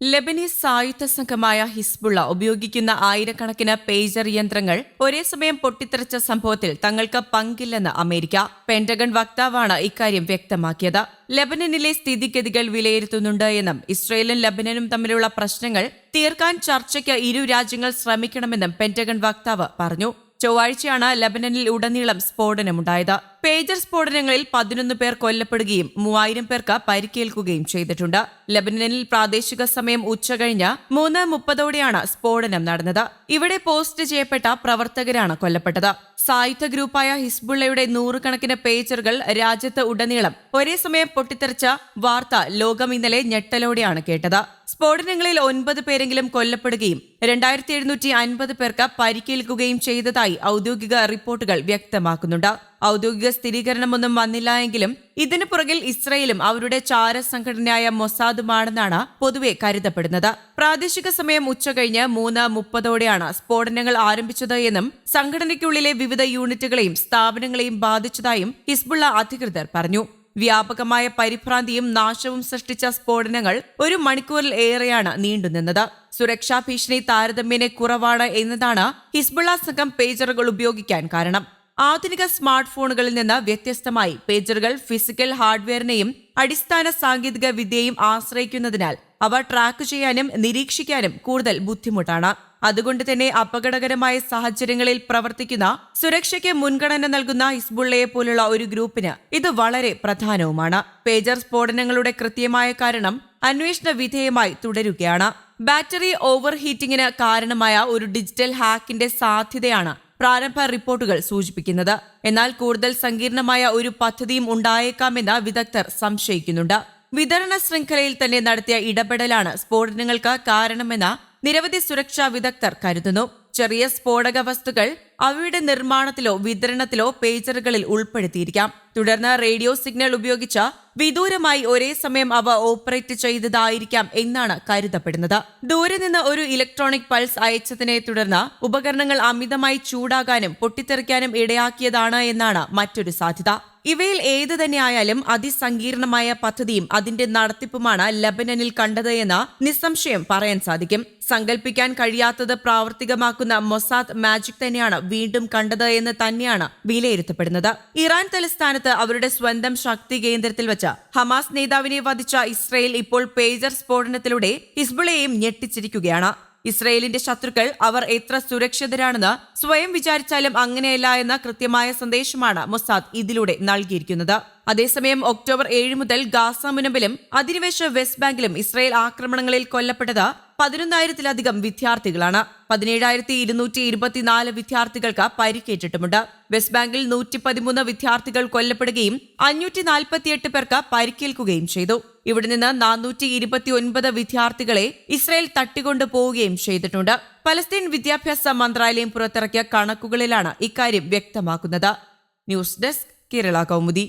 Lebanese സായുധ സംഘമായ Hezbollah ഉപയോഗിക്കുന്ന ആയിരക്കണക്കിന് പേജർ യന്ത്രങ്ങൾ ഒരേ സമയം പൊട്ടിത്തെറിച്ച സംഭവത്തിൽ തങ്ങൾക്ക് പങ്കില്ലെന്ന് അമേരിക്ക. പെന്റഗൺ വക്താവാണ് ഇക്കാര്യം വ്യക്തമാക്കിയത്. ലബനനിലെ സ്ഥിതിഗതികൾ വിലയിരുത്തുന്നുണ്ട് എന്നും ഇസ്രയേലും ലബനനും തമ്മിലുള്ള പ്രശ്നങ്ങൾ തീർക്കാൻ ചർച്ചയ്ക്ക് ഇരു രാജ്യങ്ങൾ ശ്രമിക്കണമെന്നും പെന്റഗൺ വക്താവ് പറഞ്ഞു. ചൊവ്വാഴ്ചയാണ് ലബനനിൽ ഉടനീളം സ്ഫോടനമുണ്ടായത്. പേജർ സ്ഫോടനങ്ങളിൽ പതിനൊന്ന് പേർ കൊല്ലപ്പെടുകയും മൂവായിരം പേർക്ക് പരിക്കേൽക്കുകയും ചെയ്തിട്ടുണ്ട്. ലബനനിൽ പ്രാദേശിക സമയം ഉച്ചകഴിഞ്ഞ് മൂന്ന് മുപ്പതോടെയാണ് സ്ഫോടനം നടന്നത്. ഇവിടെ പോസ്റ്റ് ചെയ്യപ്പെട്ട പ്രവർത്തകരാണ് കൊല്ലപ്പെട്ടത്. സായുധ ഗ്രൂപ്പായ ഹിസ്ബുള്ളയുടെ നൂറുകണക്കിന് പേജറുകൾ രാജ്യത്ത് ഉടനീളം ഒരേ സമയം പൊട്ടിത്തെറിച്ച വാർത്ത ലോകം ഇന്നലെ ഞെട്ടലോടെയാണ് കേട്ടത്. സ്ഫോടനങ്ങളിൽ ഒൻപത് പേരെങ്കിലും കൊല്ലപ്പെടുകയും രണ്ടായിരത്തി എഴുന്നൂറ്റി അൻപത് പേർക്ക് പരിക്കേൽക്കുകയും ചെയ്തതായി ഔദ്യോഗിക റിപ്പോർട്ടുകൾ വ്യക്തമാക്കുന്നുണ്ട്. ഔദ്യോഗിക സ്ഥിരീകരണമൊന്നും വന്നില്ല എങ്കിലും ഇതിനു പുറകിൽ ഇസ്രയേലും അവരുടെ ചാര സംഘടനയായ മൊസാദുമാണെന്നാണ് പൊതുവെ കരുതപ്പെടുന്നത്. പ്രാദേശിക സമയം ഉച്ചകഴിഞ്ഞ് മൂന്ന് മുപ്പതോടെയാണ് സ്ഫോടനങ്ങൾ ആരംഭിച്ചത് എന്നും സംഘടനയ്ക്കുള്ളിലെ വിവിധ യൂണിറ്റുകളെയും സ്ഥാപനങ്ങളെയും ബാധിച്ചതായും ഹിസ്ബുള്ള അധികൃതർ പറഞ്ഞു. വ്യാപകമായ പരിഭ്രാന്തിയും നാശവും സൃഷ്ടിച്ച സ്ഫോടനങ്ങൾ ഒരു മണിക്കൂറിൽ ഏറെയാണ് നീണ്ടുനിന്നത് സുരക്ഷാ ഭീഷണി താരതമ്യേന കുറവാണ് എന്നതാണ് ഹിസ്ബുള്ള സംഘം പേജറുകൾ ഉപയോഗിക്കാൻ കാരണം. ആധുനിക സ്മാർട്ട് ഫോണുകളിൽ നിന്ന് വ്യത്യസ്തമായി പേജറുകൾ ഫിസിക്കൽ ഹാർഡ്വെയറിനെയും അടിസ്ഥാന സാങ്കേതിക വിദ്യയെയും ആശ്രയിക്കുന്നതിനാൽ അവ ട്രാക്ക് ചെയ്യാനും നിരീക്ഷിക്കാനും കൂടുതൽ ബുദ്ധിമുട്ടാണ്. അതുകൊണ്ട് തന്നെ അപകടകരമായ സാഹചര്യങ്ങളിൽ പ്രവർത്തിക്കുന്ന സുരക്ഷയ്ക്ക് മുൻഗണന നൽകുന്ന ഹിസ്ബുള്ളയെ പോലുള്ള ഒരു ഗ്രൂപ്പിന് ഇത് വളരെ പ്രധാനവുമാണ്. പേജർ സ്ഫോടനങ്ങളുടെ കൃത്യമായ കാരണം അന്വേഷണ വിധേയമായി തുടരുകയാണ്. ബാറ്ററി ഓവർ ഹീറ്റിംഗിന് കാരണമായ ഒരു ഡിജിറ്റൽ ഹാക്കിന്റെ സാധ്യതയാണ് പ്രാരംഭ റിപ്പോർട്ടുകൾ സൂചിപ്പിക്കുന്നത്. എന്നാൽ കൂടുതൽ സങ്കീർണമായ ഒരു പദ്ധതിയും ഉണ്ടായേക്കാമെന്ന് വിദഗ്ധർ സംശയിക്കുന്നുണ്ട്. വിതരണ ശൃംഖലയിൽ തന്നെ നടത്തിയ ഇടപെടലാണ് സ്ഫോടനങ്ങൾക്ക് കാരണമെന്ന് നിരവധി സുരക്ഷാ വിദഗ്ധർ കരുതുന്നു. ചെറിയ സ്ഫോടക വസ്തുക്കൾ അവയുടെ നിർമ്മാണത്തിലോ വിതരണത്തിലോ പേജറുകളിൽ ഉൾപ്പെടുത്തിയിരിക്കാം. തുടർന്ന് റേഡിയോ സിഗ്നൽ ഉപയോഗിച്ച് വിദൂരമായി ഒരേ സമയം അവ ഓപ്പറേറ്റ് ചെയ്തതായിരിക്കാം എന്നാണ് കരുതപ്പെടുന്നത്. ദൂരെ നിന്ന് ഒരു ഇലക്ട്രോണിക് പൾസ് അയച്ചതിനെ തുടർന്ന് ഉപകരണങ്ങൾ അമിതമായി ചൂടാകാനും പൊട്ടിത്തെറിക്കാനും ഇടയാക്കിയതാണ് എന്നാണ് മറ്റൊരു സാധ്യത. ഇവയിൽ ഏതു തന്നെയായാലും അതിസങ്കീർണമായ പദ്ധതിയും അതിന്റെ നടത്തിപ്പുമാണ് ലബനനിൽ കണ്ടത് എന്ന് നിസ്സംശയം പറയാൻ സാധിക്കും. സങ്കല്പിക്കാൻ കഴിയാത്തത് പ്രാവർത്തികമാക്കുന്ന മൊസാദ് മാജിക് തന്നെയാണ് വീണ്ടും കണ്ടത് എന്ന് തന്നെയാണ് വിലയിരുത്തപ്പെടുന്നത്. ഇറാൻ തലസ്ഥാനത്ത് അവരുടെ സ്വന്തം ശക്തി കേന്ദ്രത്തിൽ വെച്ച് ഹമാസ് നേതാവിനെ വധിച്ച ഇസ്രയേൽ ഇപ്പോൾ പേജർ സ്ഫോടനത്തിലൂടെ ഹിസ്ബുളയെയും ഞെട്ടിച്ചിരിക്കുകയാണ്. ഇസ്രയേലിന്റെ ശത്രുക്കൾ അവർ എത്ര സുരക്ഷിതരാണെന്ന് സ്വയം വിചാരിച്ചാലും അങ്ങനെയല്ല എന്ന കൃത്യമായ സന്ദേശമാണ് മൊസാദ് ഇതിലൂടെ നൽകിയിരിക്കുന്നത്. അതേസമയം ഒക്ടോബർ ഏഴ് മുതൽ ഗാസ മുനമ്പിലും അധിനിവേശ വെസ്റ്റ് ബാങ്കിലും ഇസ്രയേൽ ആക്രമണങ്ങളിൽ കൊല്ലപ്പെട്ടത് പതിനൊന്നായിരത്തിലധികം വിദ്യാർത്ഥികളാണ്. പതിനേഴായിരത്തി ഇരുന്നൂറ്റി ഇരുപത്തിനാല് വിദ്യാർത്ഥികൾക്ക് പരിക്കേറ്റിട്ടുമുണ്ട്. വെസ്റ്റ് ബാങ്കിൽ നൂറ്റി പതിമൂന്ന് വിദ്യാർത്ഥികൾ കൊല്ലപ്പെടുകയും അഞ്ഞൂറ്റി നാൽപ്പത്തിയെട്ട് പേർക്ക് പരിക്കേൽക്കുകയും ചെയ്തു. ഇവിടെ നിന്ന് നാനൂറ്റി ഇരുപത്തി ഒൻപത് വിദ്യാർത്ഥികളെ ഇസ്രയേൽ തട്ടിക്കൊണ്ടു പോവുകയും ചെയ്തിട്ടുണ്ട്. പലസ്തീൻ വിദ്യാഭ്യാസ മന്ത്രാലയം പുറത്തിറക്കിയ കണക്കുകളിലാണ് ഇക്കാര്യം വ്യക്തമാക്കുന്നത്. News desk Kerala Kaumudi.